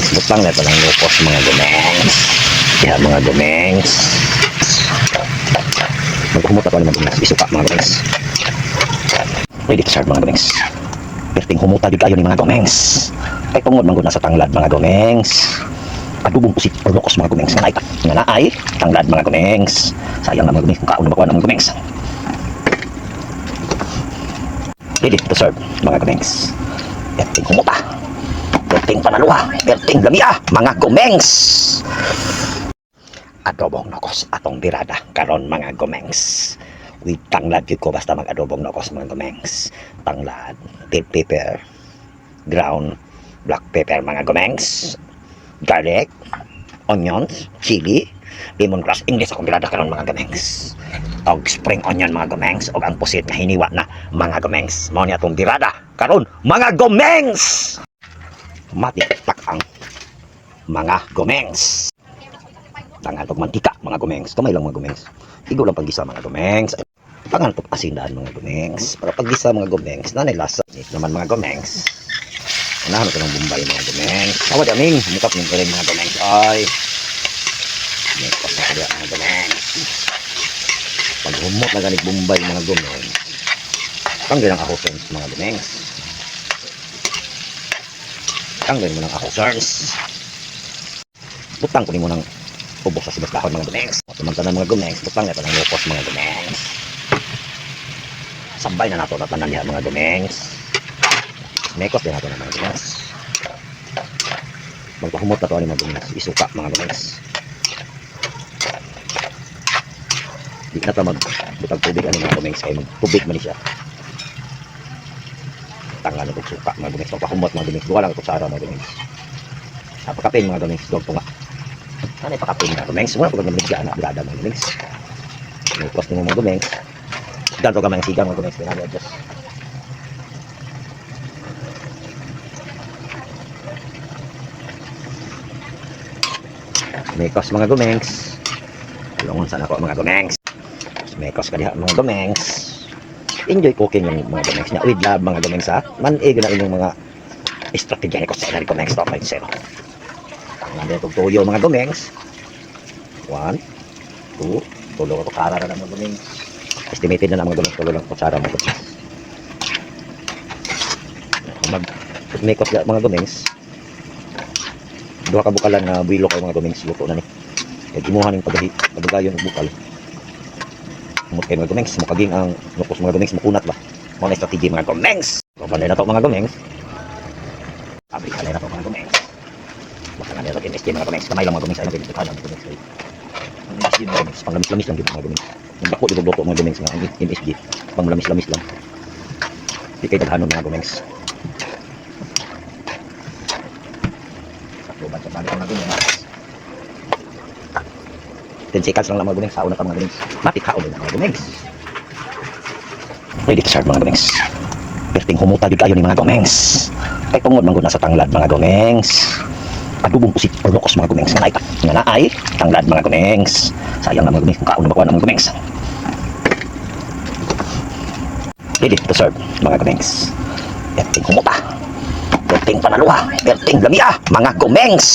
gumengs. Butang na ito ng lupos mga gumengs. Kaya mga gumengs. Magkumot ako naman gumengs. Isuka mga gumengs. Ready to start mga gumengs. Perting humuta jud kayo ni mga gumengs. Kay tungod man gud na sa tanglad mga gumengs. Adubong pusit or lokos mga gumengs nga naay nga naay tanglad mga gumengs. Sayang na mga gumengs kung kaon na mga gumengs. Ready to serve mga gumengs. Perting humuta. Panaluha. Perting lamia mga gumengs. Adobong nokos atong birada karon mga gumengs. With tanglad ko basta mag-adobong nokos mga gumengs. Tanglad, bell pepper, ground black pepper mga gumengs, garlic, onions, chili, lemongrass, English akong birada karon mga gumengs. Og spring onion mga gumengs, og ang pusit na hiniwa na mga gumengs. Mao ni atong birada karon mga gumengs. Matitak ang mga gumengs. Tangan mantika mga gumengs. Kamay lang mga gumengs. Igo lang paggisa mga gumengs. Tangan pag asindahan mga gumengs. Para paggisa mga gumengs. Nanay lasa. Naman mga gumengs. Unahan ng bumbay mga gumengs. Tawad aming. Mukap ng rin mga gumengs. Ay. May kosa ko mga gumengs. Pag humot na ganit bumbay mga gumengs. Tanggalin ang ako mga gumengs. Tanggalin mo ng ako sirs. Butang ko ni mo ng ubos sa sibas mga gumengs. Tumagtanan mga gumengs. Butang ito ng lupos mga gumengs. Sabay na nato natanan niya mga gumengs. Mekos din nato ng mga gumengs. Magpahumot na to ang mga gumengs. Isuka mga gumengs. Di na to magbutag tubig ang mga gumengs. Kaya tubig man siya. Tanga na suka mga gumengs. Magpahumot mga gumengs. Duwa lang ito sa araw mga gumengs. Napakapin mga gumengs. Dog tunga. Ano yung pakapin mga gumengs? Muna pag nagmigya na bilada mga. Mekos ni mo mga gumengs. Ganto ka mga sigang mga gumengs. Pinagay just. Mekos mga gumengs. Tulungon sana ako mga gumengs. Mekos ka diha mga gumengs. Enjoy cooking yung mga gumengs niya. With love mga gumengs ha. Man-ig na inyong mga estrategya ni ko sa gumengs 2.0. Ang dito tuyo mga gumengs. One, two, tulo ko kara na mga gumengs. Estimated na na mga gumengs. Tulo lang kutsara mga gumengs. Mag mekos ya mga gumengs. Duha ka bukalan na builo kay mga gumengs luto na ni. Kaya gimuhan ng pagahi, pagagayon ng bukal. Kay mga gumengs, mukaging ang lukos mga gumengs, makunat ba? Mga na strategi mga gumengs. Kapanay na to mga gumengs. Abri kalay na to mga gumengs. Baka nga nito MSG mga gumengs. Kamay lang mga gumengs. Ano pinagkakala mga gumengs. MSG mga gumengs. Panglamis-lamis lang dito mga gumengs. Yung bako dito bloto mga gumengs nga. Ang MSG. Panglamis-lamis lang. Di kayo taghanon mga gumengs. Sakto ba sa bali mga gumengs. 10 seconds lang lang mga gumengs. Sauna pa mga gumengs. Matik kaon din mga gumengs. Ready to start mga gumengs. Perting humuta jud kayo ni mga gumengs. Kay tungod man gud na sa tanglad mga gumengs adubong pusit or lokos mga gumengs nga naay nga naay tanglad mga gumengs sayang na mga gumengs kaon na makuha ng mga gumengs ready to serve mga gumengs perting humuta perting panaluha perting lamia mga gumengs